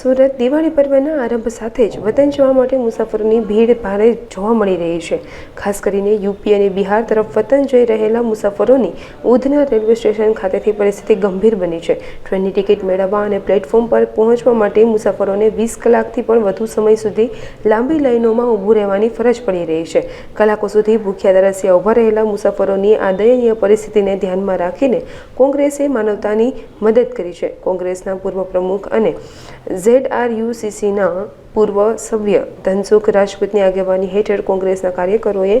સુરત દિવાળી પર્વના આરંભ સાથે જ વતન જવા માટે મુસાફરોની ભીડ ભારે જોવા મળી રહી છે. ખાસ કરીને યુપી અને બિહાર તરફ વતન જઈ રહેલા મુસાફરોની ઉધના રેલવે સ્ટેશન ખાતેથી પરિસ્થિતિ ગંભીર બની છે. ટ્રેનની ટિકિટ મેળવવા અને પ્લેટફોર્મ પર પહોંચવા માટે મુસાફરોને વીસ કલાકથી પણ વધુ સમય સુધી લાંબી લાઈનોમાં ઊભું રહેવાની ફરજ પડી રહી છે. કલાકો સુધી ભૂખ્યા તરસ્યા ઊભા રહેલા મુસાફરોની આ દયનીય પરિસ્થિતિને ધ્યાનમાં રાખીને કોંગ્રેસે માનવતાની મદદ કરી છે. કોંગ્રેસના પૂર્વ પ્રમુખ અને ઝેડ આર યુસીસીના પૂર્વ સભ્ય ધનસુખ રાજપૂતની આગેવાની હેઠળ કોંગ્રેસના કાર્યકરોએ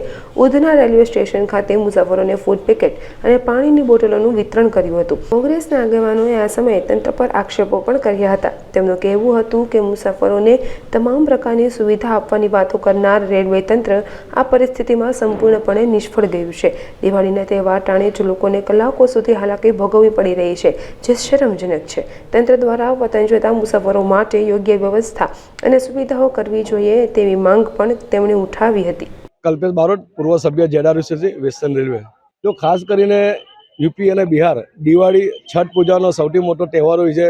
ઉધના રેલવે સ્ટેશન ખાતે મુસાફરોને ફૂડ પેકેટ અને પાણીની બોટલોનું વિતરણ કર્યું હતું. કોંગ્રેસના આગેવાનોએ આ સમયે તંત્ર પર આક્ષેપો પણ કર્યા હતા. તેમનું કહેવું હતું કે મુસાફરોને તમામ પ્રકારની સુવિધા આપવાની વાતો કરનાર રેલવે તંત્ર આ પરિસ્થિતિમાં સંપૂર્ણપણે નિષ્ફળ ગયું છે. દિવાળીના તહેવાર ટાણે જ લોકોને કલાકો સુધી હાલાકી ભોગવવી પડી રહી છે, જે શરમજનક છે. તંત્ર દ્વારા વતન જોતા મુસાફરો માટે યોગ્ય વ્યવસ્થા અને સુવિધાઓ કરવી જોઈએ તેવી માંગ પણ તેમણે ઉઠાવી હતી. કલ્પેશ બારોટ, પૂર્વ સભ્ય જેડારુસીસી વેસ્ટર્ન રેલવે. જો ખાસ કરીને યુપી અને બિહાર, દિવાળી, છઠ પૂજાનો સૌથી મોટો તહેવાર હોય છે,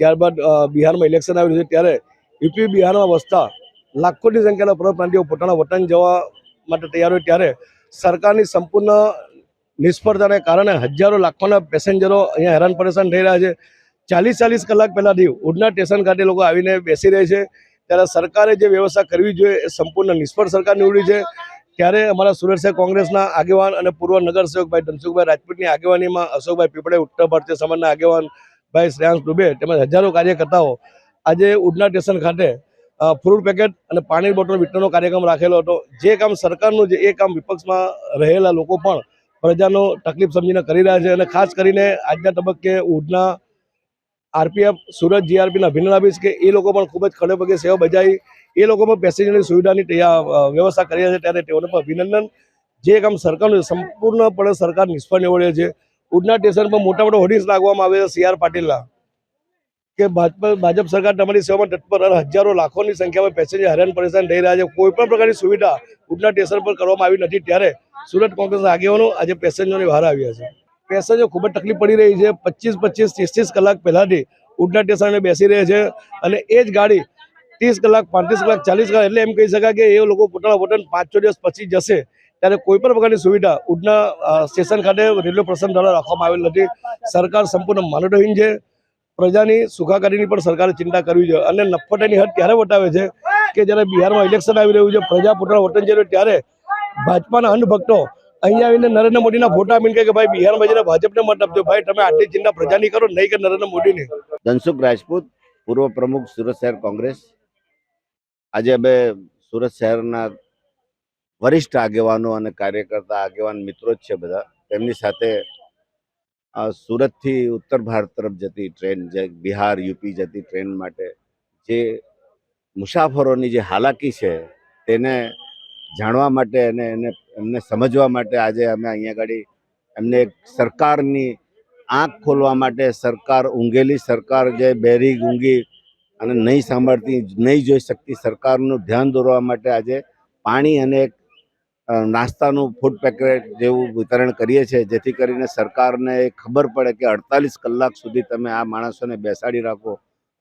ત્યારબાદ બિહારમાં ઇલેક્શન આવેલું છે, ત્યારે યુપી બિહારમાં વસતા લાખોની સંખ્યાના પરપ્રાંતિઓ પોતાના વતન જવા માટે તૈયાર હોય ત્યારે સરકારની સંપૂર્ણ નિષ્ફળતાને કારણે હજારો લાખોના પેસેન્જરો અહીંયા હેરાન પરેશાન થઈ રહ્યા છે. ચાલીસ ચાલીસ કલાક પહેલાંથી ઉડના સ્ટેશન ખાતે લોકો આવીને બેસી રહે છે. ત્યારે સરકારે જે વ્યવસ્થા કરવી જોઈએ એ સંપૂર્ણ નિષ્ફળ સરકાર નીવડી છે. ત્યારે અમારા સુરત શહેર કોંગ્રેસના આગેવાન અને પૂર્વ નગરસેવકભાઈ ધનસુખભાઈ રાજપૂતની આગેવાનીમાં અશોકભાઈ પીપળે ઉત્તર ભારતીય સમાજના આગેવાન ભાઈ શ્રેયાંશ દુબે તેમજ હજારો કાર્યકર્તાઓ આજે ઉડના સ્ટેશન ખાતે ફ્રૂટ પેકેટ અને પાણી બોટલ વિતરણનો કાર્યક્રમ રાખેલો હતો. જે કામ સરકારનું છે, એ કામ વિપક્ષમાં રહેલા લોકો પણ પ્રજાનો તકલીફ સમજીને કરી રહ્યા છે અને ખાસ કરીને આજના તબક્કે ઉડના આરપીએફ, સુરત જીઆરપીને અભિનંદન આપીશ કે એ લોકો પણ ખૂબ જ ખડે પગે સેવા બજાવી, એ લોકો પણ પેસેન્જરની સુવિધાની વ્યવસ્થા કરી છે. ત્યારે તેઓને પણ અભિનંદન. જે કામ સરકારનું સંપૂર્ણપણે સરકાર નિષ્ફળ નિવડે છે. ઉડના સ્ટેશન પર મોટા મોટા હોર્ડિંગ્સ લાગવામાં આવે છે સીઆર પાટીલના. કે ભાજપ ભાજપ સરકાર તમારી સેવામાં તત્પર હજારો લાખોની સંખ્યામાં પેસેન્જર હેરાન પરેશાન થઈ રહ્યા છે. કોઈ પણ પ્રકારની સુવિધા ઉડના સ્ટેશન પર કરવામાં આવી નથી. ત્યારે સુરત કોંગ્રેસના આગેવાનો આજે પેસેન્જરોની બહાર આવ્યા છે. પેસેન્જર ખૂબ જ તકલીફ પડી રહી છે. પચીસ પચીસ, ત્રીસ ત્રીસ કલાક પહેલાંથી ઉડના સ્ટેશને બેસી રહે છે અને એ જ ગાડી ત્રીસ કલાક, પાંત્રીસ કલાક, ચાલીસ કલાક એટલે એમ કહી શકાય કે એ લોકો પોતાના વતન પાંચ છ દિવસ પછી જશે. ત્યારે કોઈ પણ પ્રકારની સુવિધા ઉડના સ્ટેશન ખાતે રેલવે પ્રશાસન દ્વારા રાખવામાં આવેલ નથી. સરકાર સંપૂર્ણ માનવહીન છે. પ્રજાની સુખાકારીની પણ સરકારે ચિંતા કરવી જોઈએ. અને નફટાની હદ ત્યારે વટાવે છે કે જ્યારે બિહારમાં ઇલેક્શન આવી રહ્યું છે, પ્રજા પોતાના વતન જઈ છે ત્યારે ભાજપાના અંધભક્તો અહીંયા આવીને નરેન્દ્ર મોદીના ફોટા કહે કે ભાઈ બિહારમાં જઈને ભાજપને મત આપજો. ભાઈ, તમે આટલી ચિંતા પ્રજાની કરો, નહીં કે નરેન્દ્ર મોદીની. ધનસુખ રાજપૂત, પૂર્વ પ્રમુખ સુરત શહેર કોંગ્રેસ. આજે અમે સુરત શહેરના વરિષ્ઠ આગેવાનો અને કાર્યકર્તા આગેવાન મિત્રો જ છે બધા. તેમની સાથે સુરતથી ઉત્તર ભારત તરફ જતી ટ્રેન જે બિહાર, યુપી જતી ટ્રેન માટે જે મુસાફરોની જે હાલાકી છે, તેને જાણવા માટે અને એને એમને સમજવા માટે આજે અમે અહીંયા આગળ એમને સરકારની આંખ ખોલવા માટે સરકાર ઊંઘેલી, સરકાર જે બેરી ઊંઘી અને નહીં સાંભળતી, નહીં જોઈ શકતી સરકારનું ધ્યાન દોરવા માટે આજે પાણી અને નાસ્તાનું ફૂડ પેકેટ જેવું વિતરણ કરીએ છીએ, જેથી કરીને સરકારને ખબર પડે કે અડતાલીસ કલાક સુધી તમે આ માણસોને બેસાડી રાખો,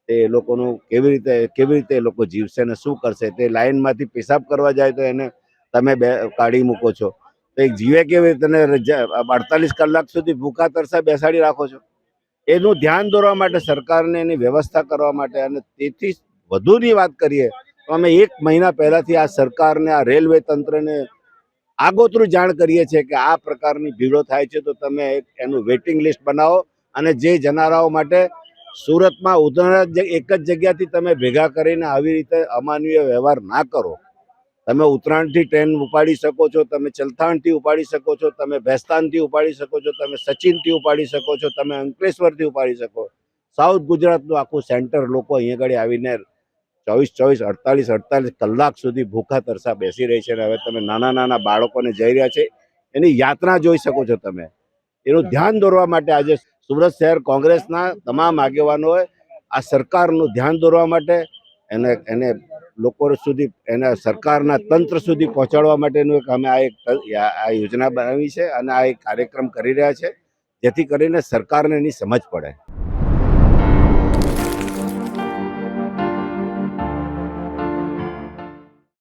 તે એ લોકોનું કેવી રીતે કેવી રીતે એ લોકો જીવશે ને શું કરશે, તે લાઇનમાંથી પેશાબ કરવા જાય તો એને તમે બે કાઢી મૂકો છો. તો એક જીવે કેવી રીતે અડતાલીસ કલાક સુધી ભૂખા તરસા બેસાડી રાખો છો. એનું ધ્યાન દોરવા માટે સરકારને એની વ્યવસ્થા કરવા માટે અને તેથી વધુની વાત કરીએ, તો અમે એક મહિના પહેલાથી આ સરકારને, આ રેલવે તંત્રને આગોતરું જાણ કરીએ છીએ કે આ પ્રકારની ભીડો થાય છે. તો તમે એનું વેઇટિંગ લિસ્ટ બનાવો અને જે જનારાઓ માટે સુરતમાં ઉધના એક જ જગ્યાથી તમે ભેગા કરીને આવી રીતે અમાનવીય વ્યવહાર ના કરો. તમે ઉત્તરાયણથી ટ્રેન ઉપાડી શકો છો, તમે ચલથાણથી ઉપાડી શકો છો, તમે ભેસ્તાનથી ઉપાડી શકો છો, તમે સચિનથી ઉપાડી શકો છો, તમે અંકલેશ્વરથી ઉપાડી શકો. સાઉથ ગુજરાતનું આખું સેન્ટર લોકો અહીંયા આગળ આવીને ચોવીસ ચોવીસ અડતાલીસ અડતાલીસ કલાક સુધી ભૂખા તરસા બેસી રહી છે અને હવે તમે નાના નાના બાળકોને જઈ રહ્યા છે, એની યાત્રા જોઈ શકો છો તમે. એનું ધ્યાન દોરવા માટે આજે સુરત શહેર કોંગ્રેસના તમામ આગેવાનોએ આ સરકારનું ધ્યાન દોરવા માટે એને એને લોકો સુધી, એના સરકારના તંત્ર સુધી પહોંચાડવા માટેનું એક અમે આ એક આ યોજના બનાવી છે અને આ એક કાર્યક્રમ કરી રહ્યા છે, જેથી કરીને સરકારને એની સમજ પડે.